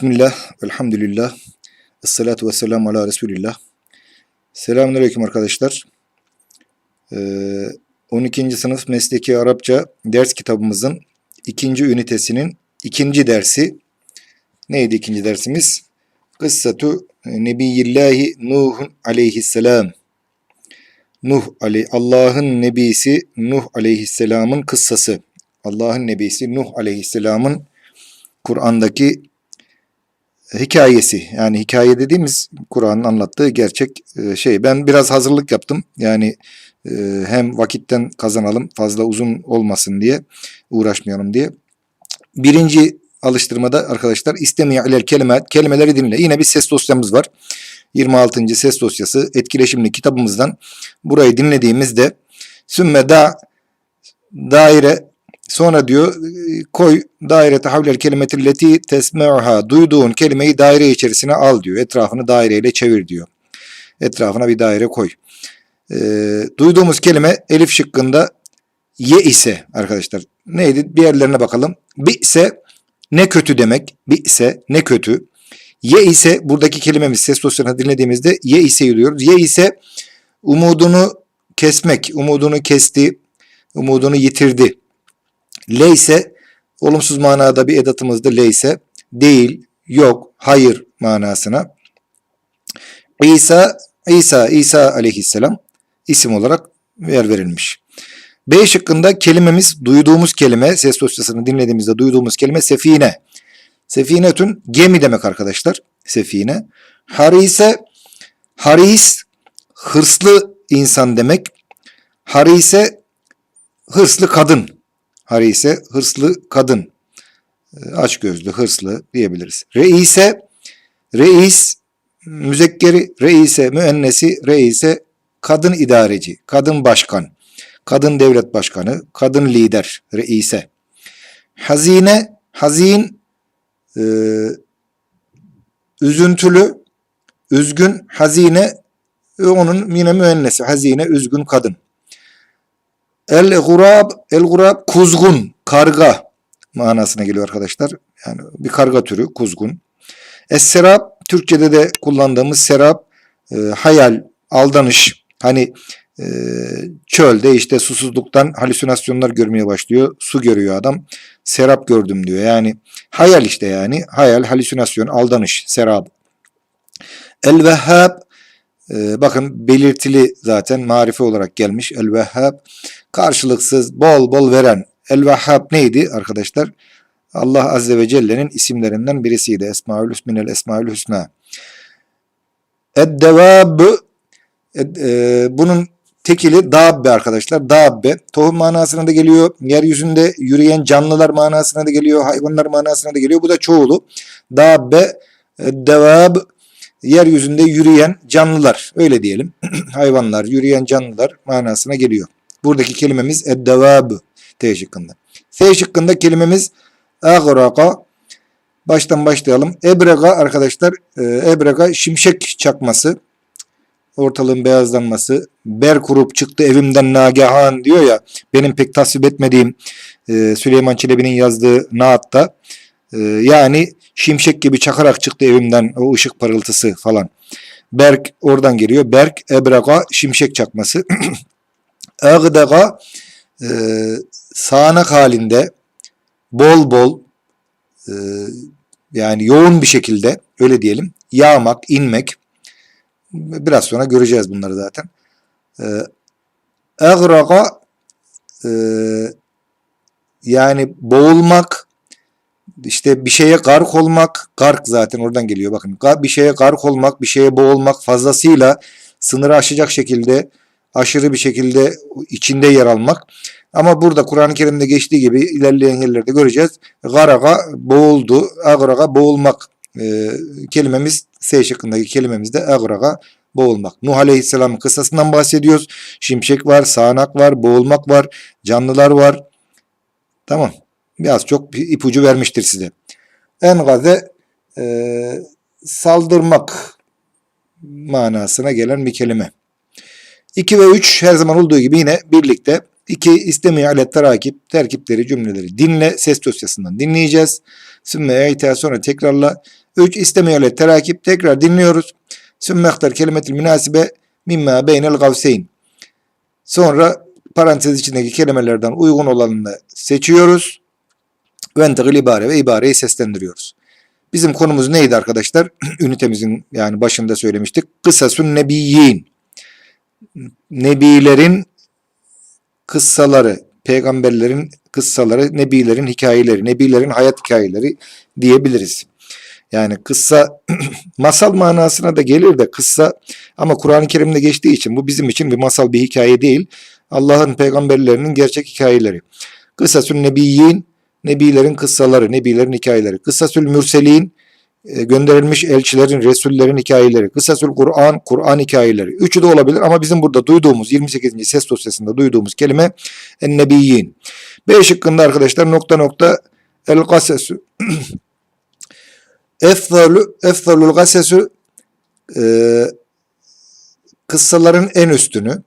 Bismillah, elhamdülillah, esselatu ve selamu ala Resulillah. Selamünaleyküm arkadaşlar. Ee, 12. sınıf mesleki Arapça ders kitabımızın ikinci ünitesinin ikinci dersi. Neydi ikinci dersimiz? Kıssatu Nebiyillahi Nuhun aleyhisselam. Nuh aley Allah'ın nebisi Nuh aleyhisselamın kıssası. Allah'ın nebisi Nuh aleyhisselamın Kur'an'daki hikayesi. Yani hikaye dediğimiz Kur'an'ın anlattığı gerçek e, şey. Ben biraz hazırlık yaptım. Yani e, hem vakitten kazanalım fazla uzun olmasın diye uğraşmayalım diye. Birinci alıştırmada arkadaşlar istemiye ilel kelimet kelimeleri dinle. Yine bir ses dosyamız var. 26. ses dosyası etkileşimli kitabımızdan burayı dinlediğimizde sümme da daire Sonra diyor koy dairete havler kelimetilleti tesme'uha duyduğun kelimeyi daire içerisine al diyor. Etrafını daireyle çevir diyor. Etrafına bir daire koy. E, duyduğumuz kelime elif şıkkında ye ise arkadaşlar. Neydi? Bir yerlerine bakalım. Bi ise ne kötü demek. Bi ise ne kötü. Ye ise buradaki kelimemiz ses dosyasını dinlediğimizde ye ise diyoruz. Ye ise umudunu kesmek, umudunu kesti, umudunu yitirdi. Leyse olumsuz manada bir edatımızda leyse değil, yok, hayır manasına. İsa, İsa, İsa aleyhisselam isim olarak yer verilmiş. B şıkkında kelimemiz, duyduğumuz kelime, ses dosyasını dinlediğimizde duyduğumuz kelime sefine. Sefinetün gemi demek arkadaşlar. Sefine. Harise, haris, hırslı insan demek. Harise, hırslı kadın Harise hırslı kadın. Ee, Açgözlü, hırslı diyebiliriz. Reise, reis, müzekkeri, reise, müennesi, reise, kadın idareci, kadın başkan, kadın devlet başkanı, kadın lider, reise. Hazine, hazin, e, üzüntülü, üzgün, hazine, onun yine müennesi, hazine, üzgün kadın. El gurab, el gurab kuzgun, karga manasına geliyor arkadaşlar. Yani bir karga türü kuzgun. Es serap Türkçede de kullandığımız serap e, hayal, aldanış. Hani e, çölde işte susuzluktan halüsinasyonlar görmeye başlıyor. Su görüyor adam. Serap gördüm diyor. Yani hayal işte yani. Hayal, halüsinasyon, aldanış, serap. El vehhab e, bakın belirtili zaten marife olarak gelmiş. El vehhab karşılıksız bol bol veren El-Vehhab neydi arkadaşlar? Allah Azze ve Celle'nin isimlerinden birisiydi. Esmaül Hüsminel Esmaül Hüsna. Eddevab e, bunun tekili dabbe arkadaşlar. Dabbe. Tohum manasına da geliyor. Yeryüzünde yürüyen canlılar manasına da geliyor. Hayvanlar manasına da geliyor. Bu da çoğulu. Dabbe, devab, yeryüzünde yürüyen canlılar. Öyle diyelim. Hayvanlar, yürüyen canlılar manasına geliyor. Buradaki kelimemiz eddevab T şıkkında. S şıkkında kelimemiz agraka. Baştan başlayalım. Ebrega arkadaşlar. E, ebrega şimşek çakması. Ortalığın beyazlanması. Ber kurup çıktı evimden nagehan diyor ya. Benim pek tasvip etmediğim e, Süleyman Çelebi'nin yazdığı naatta. E, yani şimşek gibi çakarak çıktı evimden o ışık parıltısı falan. Berk oradan geliyor. Berk, ebrega, şimşek çakması. Agdaga e, sağanak halinde bol bol e, yani yoğun bir şekilde öyle diyelim yağmak, inmek biraz sonra göreceğiz bunları zaten. E, Agraga e, yani boğulmak işte bir şeye gark olmak, gark zaten oradan geliyor bakın. Bir şeye gark olmak, bir şeye boğulmak fazlasıyla sınırı aşacak şekilde aşırı bir şekilde içinde yer almak. Ama burada Kur'an-ı Kerim'de geçtiği gibi ilerleyen yerlerde göreceğiz. Garaga boğuldu, agraga boğulmak e, kelimemiz S şıkkındaki kelimemiz de agraga boğulmak. Nuh Aleyhisselam'ın kıssasından bahsediyoruz. Şimşek var, sağanak var, boğulmak var, canlılar var. Tamam. Biraz çok bir ipucu vermiştir size. Engaze e, saldırmak manasına gelen bir kelime. 2 ve 3 her zaman olduğu gibi yine birlikte. 2 istemiyor alet terakip, terkipleri, cümleleri dinle, ses dosyasından dinleyeceğiz. Sümme e'te sonra tekrarla 3. İstemeyele terakip. Tekrar dinliyoruz. Sümmehtar kelimetil münasibe mimma beynel gavseyn. Sonra parantez içindeki kelimelerden uygun olanını seçiyoruz. Ve entegil ibare ve ibareyi seslendiriyoruz. Bizim konumuz neydi arkadaşlar? Ünitemizin yani başında söylemiştik. Kısasun nebiyyin. Nebilerin kıssaları, peygamberlerin kıssaları, nebilerin hikayeleri, nebilerin hayat hikayeleri diyebiliriz. Yani kıssa masal manasına da gelir de kıssa ama Kur'an-ı Kerim'de geçtiği için bu bizim için bir masal bir hikaye değil. Allah'ın peygamberlerinin gerçek hikayeleri. Kısasül nebiyyin, nebilerin kıssaları, nebilerin hikayeleri. Kısasül mürselin, gönderilmiş elçilerin, resullerin hikayeleri. Kısasül Kur'an, Kur'an hikayeleri. Üçü de olabilir ama bizim burada duyduğumuz 28. ses dosyasında duyduğumuz kelime en nebiyyin. B şıkkında arkadaşlar nokta nokta el gasesu. Efzalul gasesu e, kıssaların en üstünü.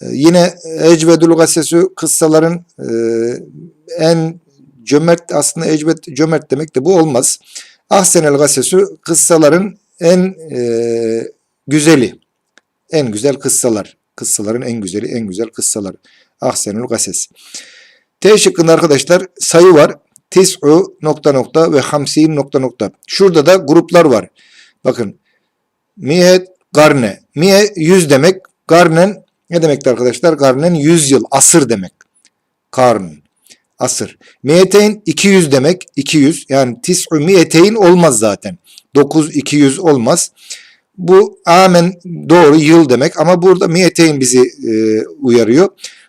E, yine ecvedül gasesu kıssaların e, en cömert aslında ecvet cömert demek de bu olmaz. Ahsenel gasesu kıssaların en e, güzeli. En güzel kıssalar. Kıssaların en güzeli, en güzel kıssalar. Ahsenül gases. T şıkkında arkadaşlar sayı var. Tis'u nokta nokta ve hamsin nokta nokta. Şurada da gruplar var. Bakın. Mihet garne. Mihe yüz demek. Garnen ne demekti arkadaşlar? Garnen yüz yıl, asır demek. Karn, asır. Miyeteyn 200 demek. 200 yani tis'u miyeteyn olmaz zaten. 9 200 olmaz. Bu amen doğru yıl demek ama burada miyeteyn bizi e, uyarıyor.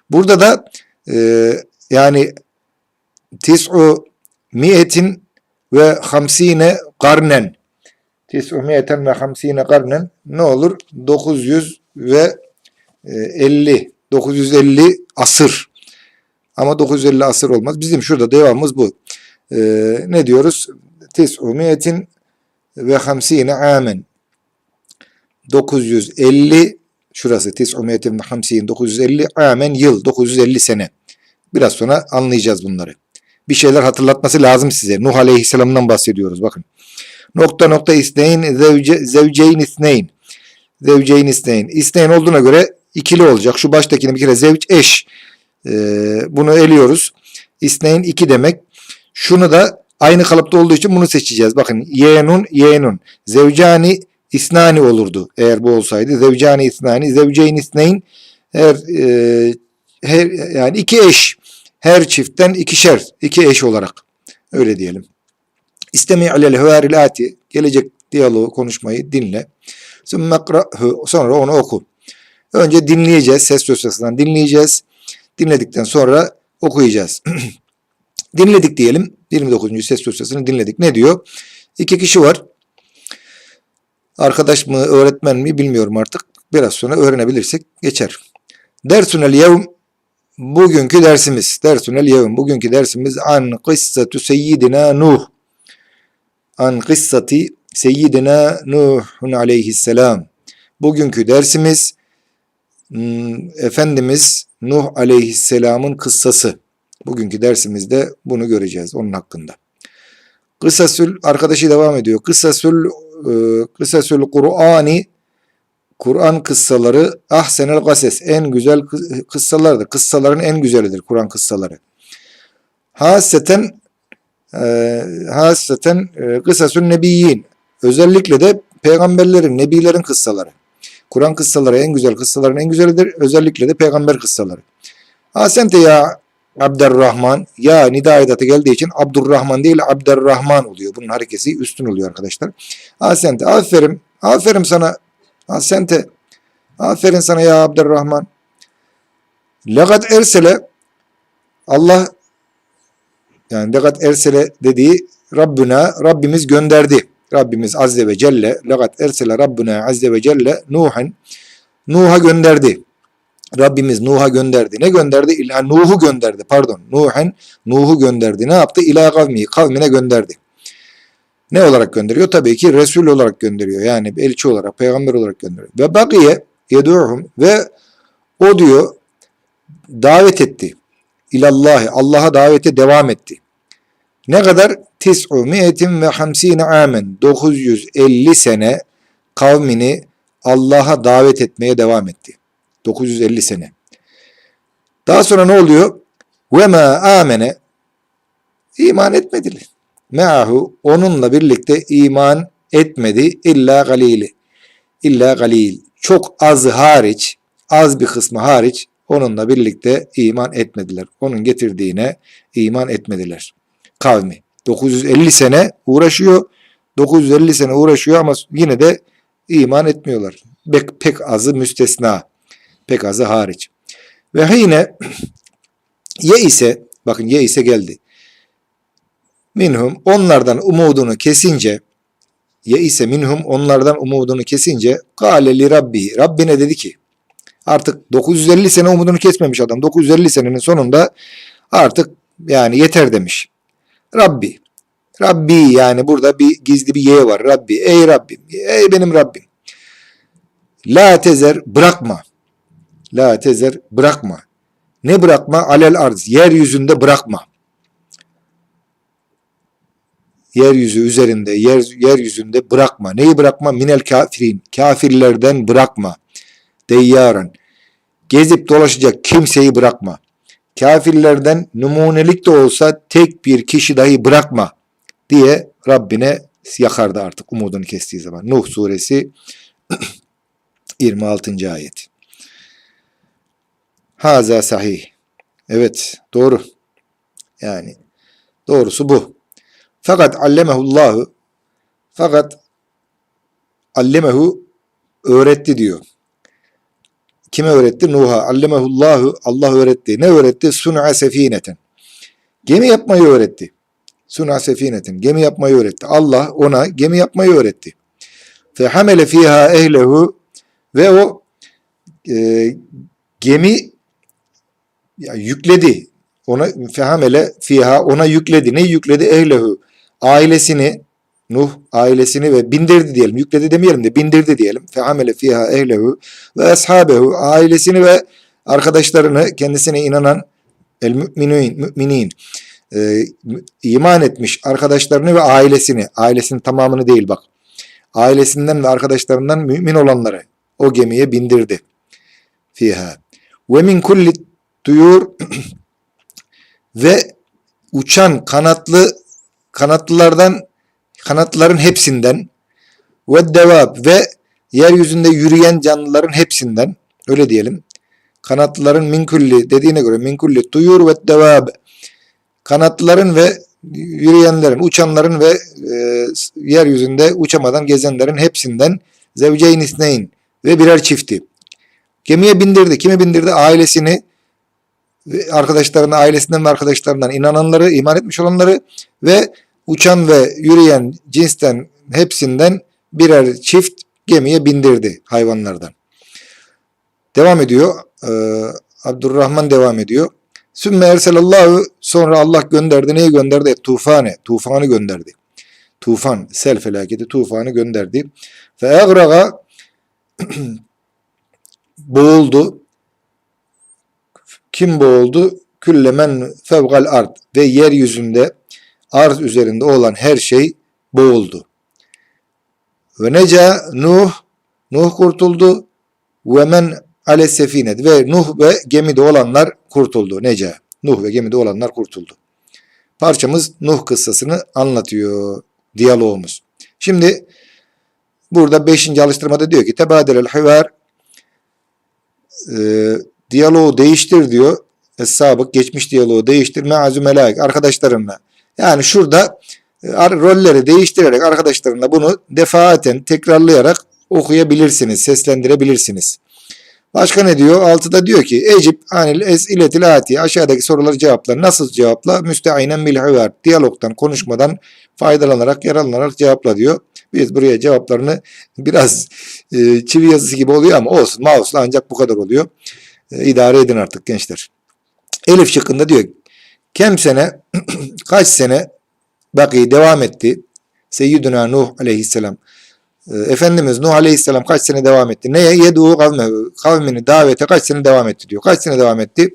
Burada da e, yani tis'u miyetin ve hamsine karnen tis'u miyeten ve hamsine karnen ne olur? 900 ve 50 950 asır ama 950 asır olmaz. Bizim şurada devamımız bu. Ee, ne diyoruz? Tis'u miyetin ve hamsine amen 950 şurası tis'u miyetin ve hamsin 950 amen yıl 950 sene. Biraz sonra anlayacağız bunları. Bir şeyler hatırlatması lazım size. Nuh Aleyhisselam'dan bahsediyoruz bakın. Nokta nokta isneyn zevce, zevceyn isneyn. Zevceyn isneyn. İsneyn olduğuna göre ikili olacak. Şu baştakini bir kere zevç eş. Ee, bunu eliyoruz. İsneyn iki demek. Şunu da aynı kalıpta olduğu için bunu seçeceğiz. Bakın yenun yenun. Zevcani isnani olurdu eğer bu olsaydı. Zevcani isnani. Zevceyn isneyn. Her, e, her, yani iki eş. Her çiftten ikişer. iki eş olarak. Öyle diyelim. İstemi alel hüverilati. Gelecek diyaloğu konuşmayı dinle. Sonra onu oku. Önce dinleyeceğiz. Ses dosyasından dinleyeceğiz. Dinledikten sonra okuyacağız. dinledik diyelim. 29. ses dosyasını dinledik. Ne diyor? İki kişi var. Arkadaş mı, öğretmen mi bilmiyorum artık. Biraz sonra öğrenebilirsek geçer. Dersunel yevm bugünkü dersimiz. Dersunel yevm bugünkü dersimiz an kıssatu seyyidina Nuh. An kıssati seyyidina Nuhun aleyhisselam. Bugünkü dersimiz Efendimiz Nuh aleyhisselamın kıssası. Bugünkü dersimizde bunu göreceğiz onun hakkında. Kısasül arkadaşı devam ediyor. Kısasül e, Kısasül Kur'ani Kur'an kıssaları ahsenel gases en güzel kıssalardır. Kıssaların en güzelidir Kur'an kıssaları. Haseten e, haseten e, kısasül nebiyyin özellikle de peygamberlerin, nebilerin kıssaları. Kur'an kıssaları en güzel kıssaların en güzelidir. Özellikle de peygamber kıssaları. Asente ya Abdurrahman ya nida edatı geldiği için Abdurrahman değil Abdurrahman oluyor. Bunun harekesi üstün oluyor arkadaşlar. Asente aferin. Aferin sana. Asente. Aferin sana ya Abdurrahman. Legat ersele Allah yani legat ersele dediği Rabbuna Rabbimiz gönderdi. Rabbimiz Azze ve Celle legat ersele Rabbuna Azze ve Celle Nuhan Nuh'a gönderdi. Rabbimiz Nuh'a gönderdi. Ne gönderdi? İla Nuh'u gönderdi. Pardon. Nuhan Nuh'u gönderdi. Ne yaptı? İla kavmi. Kavmine gönderdi. Ne olarak gönderiyor? Tabii ki Resul olarak gönderiyor. Yani elçi olarak, peygamber olarak gönderiyor. Ve bakiye yedu'hum ve o diyor davet etti. İlallahi. Allah'a davete devam etti. Ne kadar? Tis'u mi'etin ve hamsine amen 950 sene kavmini Allah'a davet etmeye devam etti. 950 sene. Daha sonra ne oluyor? Ve ma amene iman etmediler. Me'ahu onunla birlikte iman etmedi illa galili. İlla galil. Çok azı hariç, az bir kısmı hariç onunla birlikte iman etmediler. Onun getirdiğine iman etmediler. Kavmi. 950 sene uğraşıyor. 950 sene uğraşıyor ama yine de iman etmiyorlar. Pek, pek azı müstesna. Pek azı hariç. Ve yine ye ise bakın ye ise geldi. Minhum onlardan umudunu kesince ye ise minhum onlardan umudunu kesince kâle li rabbi Rabbine dedi ki artık 950 sene umudunu kesmemiş adam. 950 senenin sonunda artık yani yeter demiş. Rabbi. Rabbi yani burada bir gizli bir ye var. Rabbi. Ey Rabbim. Ey benim Rabbim. La tezer bırakma. La tezer bırakma. Ne bırakma? Alel arz. Yeryüzünde bırakma. Yeryüzü üzerinde, yer, yeryüzünde bırakma. Neyi bırakma? Minel kafirin. Kafirlerden bırakma. Deyyaran. Gezip dolaşacak kimseyi bırakma. Kafirlerden numunelik de olsa tek bir kişi dahi bırakma diye Rabbine yakardı artık umudunu kestiği zaman. Nuh suresi 26. ayet. Haza sahih. Evet doğru. Yani doğrusu bu. Fakat allemehullahu fakat allemehu öğretti diyor. Kime öğretti? Nuh'a. Allemehullahu Allah öğretti. Ne öğretti? Sun'a sefineten. Gemi yapmayı öğretti. Sun'a sefineten. Gemi yapmayı öğretti. Allah ona gemi yapmayı öğretti. Fe hamele fiha ehlehu ve o e, gemi ya, yükledi. Ona fehamele fiha ona yükledi. Ne yükledi? Ehlehu. Ailesini Nuh ailesini ve bindirdi diyelim. Yükledi demeyelim de bindirdi diyelim. Fehamele fiha ehlehu ve ashabehu ailesini ve arkadaşlarını kendisine inanan el müminin, müminin e, iman etmiş arkadaşlarını ve ailesini, ailesinin tamamını değil bak. Ailesinden ve arkadaşlarından mümin olanları o gemiye bindirdi. Fiha. Ve min kulli tuyur ve uçan kanatlı kanatlılardan kanatların hepsinden ve devab ve yeryüzünde yürüyen canlıların hepsinden öyle diyelim. Kanatlıların minkulli dediğine göre minkulli tuyur ve devab kanatlıların ve yürüyenlerin, uçanların ve e, yeryüzünde uçamadan gezenlerin hepsinden zevceyn isneyn ve birer çifti. Gemiye bindirdi. Kime bindirdi? Ailesini, arkadaşlarına, ailesinden ve arkadaşlarından inananları, iman etmiş olanları ve uçan ve yürüyen cinsten hepsinden birer çift gemiye bindirdi hayvanlardan. Devam ediyor. Ee, Abdurrahman devam ediyor. Sümme erselallahu sonra Allah gönderdi. Neyi gönderdi? Tufanı. Tufanı gönderdi. Tufan, sel felaketi tufanı gönderdi. Fe egraga boğuldu. Kim boğuldu? Küllemen fevgal ard ve yeryüzünde arz üzerinde olan her şey boğuldu. Ve neca Nuh, Nuh kurtuldu. Ve men ale ve Nuh ve gemide olanlar kurtuldu. Neca, Nuh ve gemide olanlar kurtuldu. Parçamız Nuh kıssasını anlatıyor. Diyalogumuz. Şimdi burada 5. alıştırmada diyor ki tebadelel hivar e, diyaloğu değiştir diyor. Es-sabık geçmiş diyaloğu değiştir. Meazü melaik arkadaşlarınla. Yani şurada e, rolleri değiştirerek arkadaşlarınla bunu defaaten tekrarlayarak okuyabilirsiniz, seslendirebilirsiniz. Başka ne diyor? Altıda diyor ki Ecib anil es iletil ati aşağıdaki soruları cevapla. Nasıl cevapla? Müsteaynen bil hivar. Diyalogtan, konuşmadan faydalanarak, yararlanarak cevapla diyor. Biz buraya cevaplarını biraz e, çivi yazısı gibi oluyor ama olsun. Mouse'la ancak bu kadar oluyor. E, idare edin artık gençler. Elif şıkkında diyor Kem sene kaç sene baki devam etti. Seyyiduna Nuh aleyhisselam. Ee, Efendimiz Nuh aleyhisselam kaç sene devam etti? Neye? Yedu kavme, kavmini davete kaç sene devam etti diyor. Kaç sene devam etti?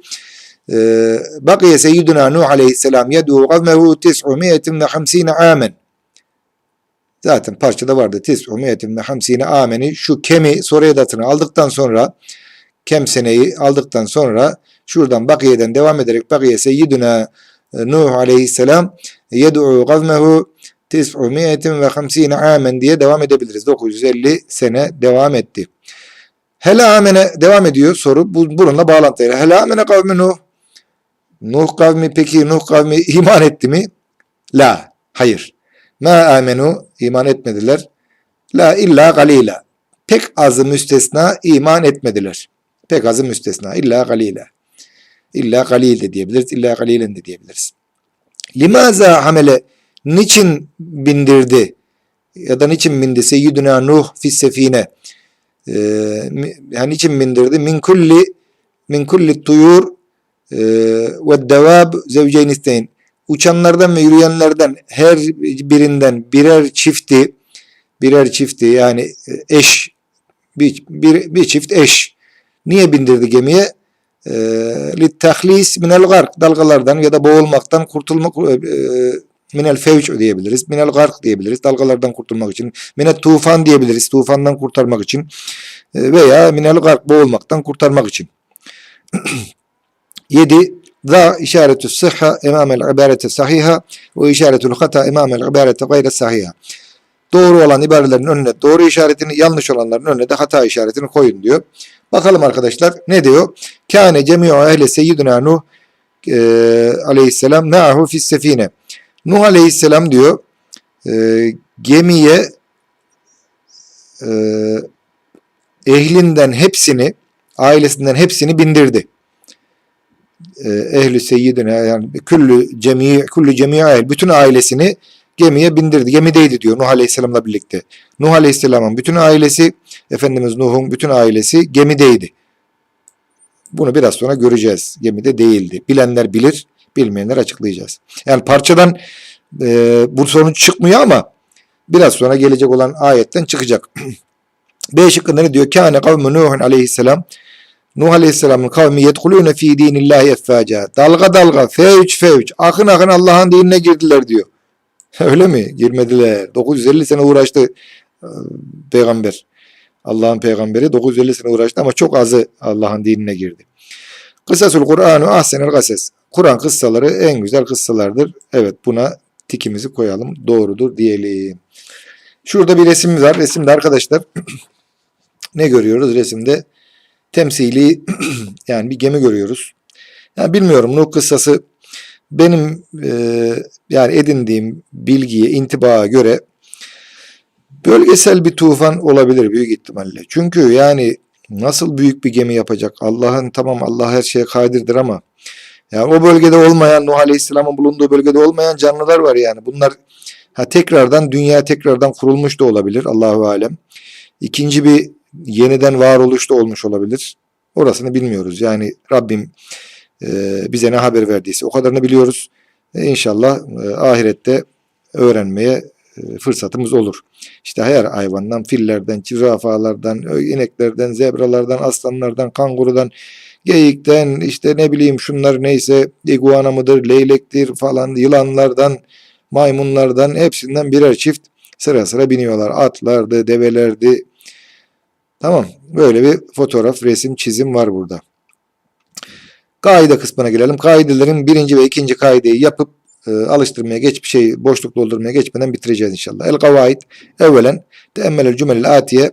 Ee, Bakiye seyyiduna Nuh aleyhisselam yed'u kavmehu 950 amen. Zaten parçada vardı. 950 ameni şu kemi soru edatını aldıktan sonra kem seneyi aldıktan sonra şuradan Bakiye'den devam ederek Bakiye seyyiduna Nuh aleyhisselam yed'u kavmehu 950 amen diye devam edebiliriz. 950 sene devam etti. Hele amene devam ediyor soru. Bu, bununla bağlantılı. Hele amene kavmi Nuh. Nuh kavmi peki Nuh kavmi iman etti mi? La. Hayır. Ma amenu iman etmediler. La illa galila. Pek azı müstesna iman etmediler. Pek azı müstesna. İlla galila. İlla galil de diyebiliriz. İlla galilen de diyebiliriz. Limaza hamele niçin bindirdi ya da niçin bindi? Seyyiduna Nuh fis sefine. Ee, yani niçin bindirdi? Min kulli min kulli tuyur e, ve devab zevceyn isteyin uçanlardan ve yürüyenlerden her birinden birer çifti birer çifti yani eş bir, bir, bir çift eş. Niye bindirdi gemiye e, littahlis minel gark dalgalardan ya da boğulmaktan kurtulmak e, minel fevç diyebiliriz. Minel gark diyebiliriz. Dalgalardan kurtulmak için. Minel tufan diyebiliriz. Tufandan kurtarmak için. E, Veya minel gark boğulmaktan kurtarmak için. 7. Za işaretü sıhha emamel ibarete sahiha ve işaretül hata emamel ibarete gayre sahiha. Doğru olan ibarelerin önüne doğru işaretini, yanlış olanların önüne de hata işaretini koyun diyor. Bakalım arkadaşlar ne diyor? Kâne cemi'u ehle seyyidina Nuh e, aleyhisselam ma'ahu fis sefine. Nuh aleyhisselam diyor e, gemiye e, ehlinden hepsini ailesinden hepsini bindirdi. E, ehli seyyidine yani küllü cemi küllü cemi aile bütün ailesini gemiye bindirdi. Gemideydi diyor Nuh aleyhisselamla birlikte. Nuh aleyhisselamın bütün ailesi Efendimiz Nuh'un bütün ailesi gemideydi. Bunu biraz sonra göreceğiz. Gemide değildi. Bilenler bilir, bilmeyenler açıklayacağız. Yani parçadan e, bu sonuç çıkmıyor ama biraz sonra gelecek olan ayetten çıkacak. B şıkkında ne diyor? Kâne kavmu Nuhun aleyhisselam Nuh aleyhisselamın kavmi yedhulûne fî dînillâhi effâcâ. Dalga dalga, fevç fevç, akın akın Allah'ın dinine girdiler diyor. Öyle mi? Girmediler. 950 sene uğraştı e, peygamber. Allah'ın peygamberi 950 sene uğraştı ama çok azı Allah'ın dinine girdi. Kısasul Kur'anu ahsenel gases. Kur'an kıssaları en güzel kıssalardır. Evet buna tikimizi koyalım. Doğrudur diyelim. Şurada bir resim var. Resimde arkadaşlar ne görüyoruz resimde? Temsili yani bir gemi görüyoruz. Yani bilmiyorum Nuh kıssası benim e, yani edindiğim bilgiye, intibaya göre bölgesel bir tufan olabilir büyük ihtimalle. Çünkü yani nasıl büyük bir gemi yapacak? Allah'ın tamam Allah her şeye kadirdir ama yani o bölgede olmayan Nuh Aleyhisselam'ın bulunduğu bölgede olmayan canlılar var yani. Bunlar ha tekrardan dünya tekrardan kurulmuş da olabilir Allahu alem. İkinci bir yeniden varoluş da olmuş olabilir. Orasını bilmiyoruz. Yani Rabbim bize ne haber verdiyse o kadarını biliyoruz. İnşallah e, ahirette öğrenmeye e, fırsatımız olur. İşte her hayvandan, fillerden, zürafalardan, ineklerden, zebralardan, aslanlardan, kangurudan, geyikten, işte ne bileyim şunlar neyse iguana mıdır, leylektir falan, yılanlardan, maymunlardan hepsinden birer çift sıra sıra biniyorlar. Atlardı, develerdi. Tamam. Böyle bir fotoğraf, resim, çizim var burada. Kaide kısmına gelelim. Kaidelerin birinci ve ikinci kaideyi yapıp e, alıştırmaya geç bir şey boşluk doldurmaya geçmeden bitireceğiz inşallah. El kavaid evvelen teemmelel cümlel atiye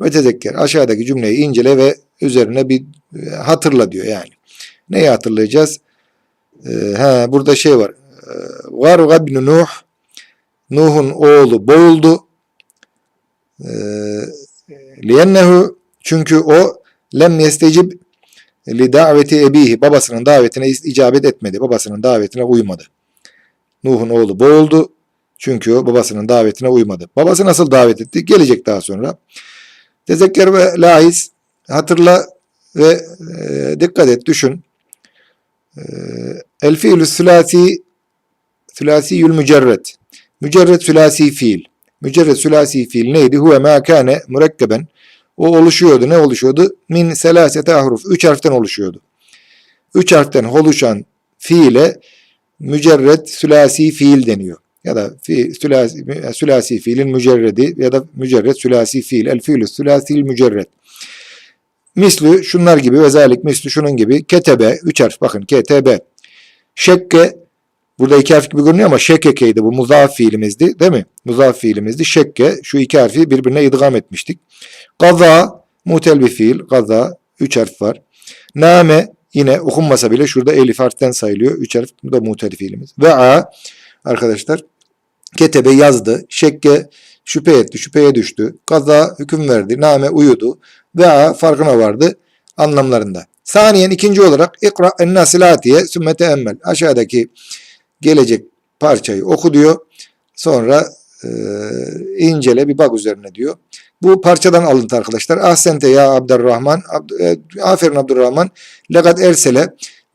ve tezekker. Aşağıdaki cümleyi incele ve üzerine bir e, hatırla diyor yani. Neyi hatırlayacağız? E, ha, burada şey var. E, var gabnu Nuh Nuh'un oğlu boğuldu. E, liyennehu çünkü o lem yestecib li daveti ebihi babasının davetine icabet etmedi. Babasının davetine uymadı. Nuh'un oğlu boğuldu. Çünkü o babasının davetine uymadı. Babası nasıl davet etti? Gelecek daha sonra. Tezekker ve lahiz hatırla ve e, dikkat et, düşün. E, el fiilü sülasi sülasiyül mücerret. Mücerret sülasi fiil. Mücerret sülasi fiil neydi? Huve ma kâne mürekkeben. O oluşuyordu. Ne oluşuyordu? Min selasete ahruf. Üç harften oluşuyordu. üç harften oluşan fiile mücerred sülasi fiil deniyor. Ya da fi, sülasi, sülasi fiilin mücerredi ya da mücerred sülasi fiil. El fiilü sülasi mücerred. Mislü şunlar gibi vezalik mislü şunun gibi ketebe üç harf bakın ketebe. Şekke burada iki harf gibi görünüyor ama şekkekeydi bu muzaf fiilimizdi değil mi? Muzaf fiilimizdi. Şekke şu iki harfi birbirine idgam etmiştik. Gaza mutel bir fiil. Gaza üç harf var. Name yine okunmasa bile şurada elif harften sayılıyor. Üç harf bu da mutel fiilimiz. Ve a arkadaşlar ketebe yazdı. Şekke şüphe etti. Şüpheye düştü. Gaza hüküm verdi. Name uyudu. Ve a farkına vardı anlamlarında. Saniyen ikinci olarak ikra en nasilatiye sümmete emmel. Aşağıdaki gelecek parçayı oku diyor. Sonra e, incele bir bak üzerine diyor. Bu parçadan alıntı arkadaşlar. Ahsente ya Abdurrahman. Abd, e, aferin Abdurrahman. Legat ersele.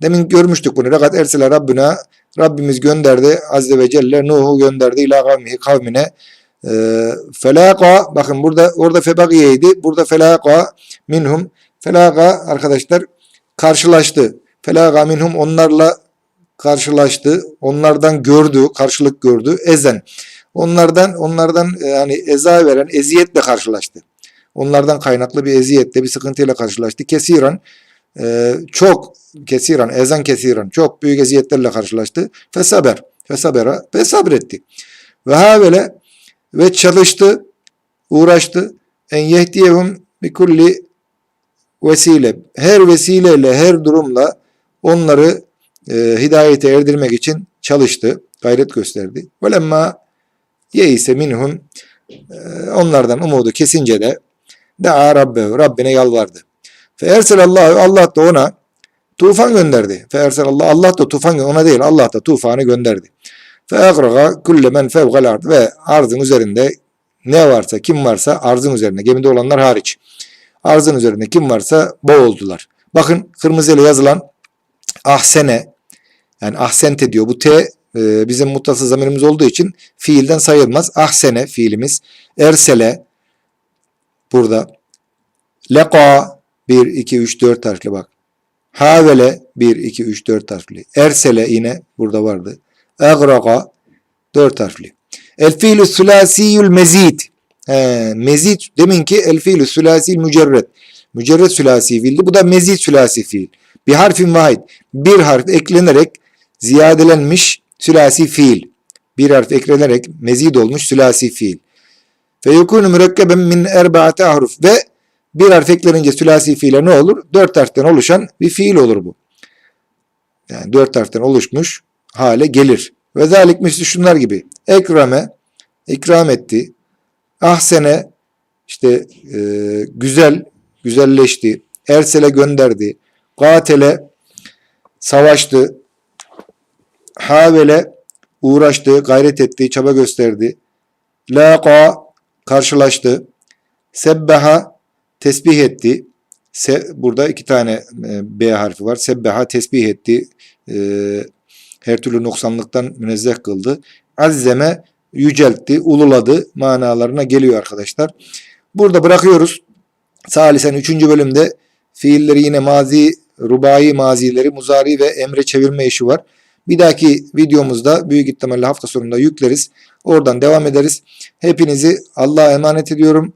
Demin görmüştük bunu. Legat ersele Rabbina. Rabbimiz gönderdi. Azze ve Celle Nuh'u gönderdi. ila kavmihi kavmine. E, felaka. Bakın burada orada febagiyeydi. Burada felaka minhum. Felaka arkadaşlar karşılaştı. Felaka minhum onlarla karşılaştı. Onlardan gördü, karşılık gördü. Ezen. Onlardan onlardan yani eza veren eziyetle karşılaştı. Onlardan kaynaklı bir eziyetle, bir sıkıntıyla karşılaştı. Kesiran e, çok kesiran, ezan kesiran çok büyük eziyetlerle karşılaştı. Fesaber, fesabera ve sabretti. Ve havele ve çalıştı, uğraştı. En yehdiyehum bi kulli vesile. Her vesileyle, her durumla onları e, hidayete erdirmek için çalıştı, gayret gösterdi. Velemma yeise minhum e, onlardan umudu kesince de daa rabbehu Rabbine yalvardı. Fe erselallahu Allah da ona tufan gönderdi. Fe erselallahu Allah da tufan ona değil Allah da tufanı gönderdi. Fe agraga kulle men fevgal ve arzın üzerinde ne varsa kim varsa arzın üzerinde gemide olanlar hariç arzın üzerinde kim varsa boğuldular. Bakın kırmızıyla yazılan ahsene yani ahsente diyor. Bu T e, bizim muttasıl zamirimiz olduğu için fiilden sayılmaz. Ahsene fiilimiz. Ersele burada. Leka 1, 2, 3, 4 harfli bak. Havele 1, 2, 3, 4 harfli. Ersele yine burada vardı. Egraka 4 harfli. El fiilü sülasiyül mezid. He, mezid deminki el fiilü sülasiyül mücerred. Mücerred sülasi fiildi. Bu da mezid sülasi fiil. Bir harfin vahid. Bir harf eklenerek ziyadelenmiş sülasi fiil. Bir harf eklenerek mezid olmuş sülasi fiil. Fe yekunu mürekkeben min erbaate ahruf ve bir harf eklenince sülasi fiile ne olur? Dört harften oluşan bir fiil olur bu. Yani dört harften oluşmuş hale gelir. Ve zalik şunlar gibi. Ekrame, ikram etti. Ahsene, işte e, güzel, güzelleşti. Ersele gönderdi. Katele, savaştı. Havele, uğraştı, gayret etti, çaba gösterdi. Laqa, karşılaştı. Sebbaha, tesbih etti. Se, burada iki tane e, B harfi var. Sebbaha, tesbih etti. E, her türlü noksanlıktan münezzeh kıldı. Azzeme, yüceltti, ululadı manalarına geliyor arkadaşlar. Burada bırakıyoruz. Salisen 3. bölümde fiilleri yine mazi, rubai mazileri, muzari ve emre çevirme işi var. Bir dahaki videomuzda büyük ihtimalle hafta sonunda yükleriz. Oradan devam ederiz. Hepinizi Allah'a emanet ediyorum.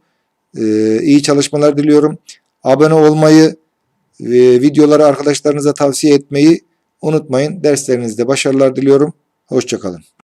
Ee, iyi çalışmalar diliyorum. Abone olmayı, ve videoları arkadaşlarınıza tavsiye etmeyi unutmayın. Derslerinizde başarılar diliyorum. Hoşçakalın.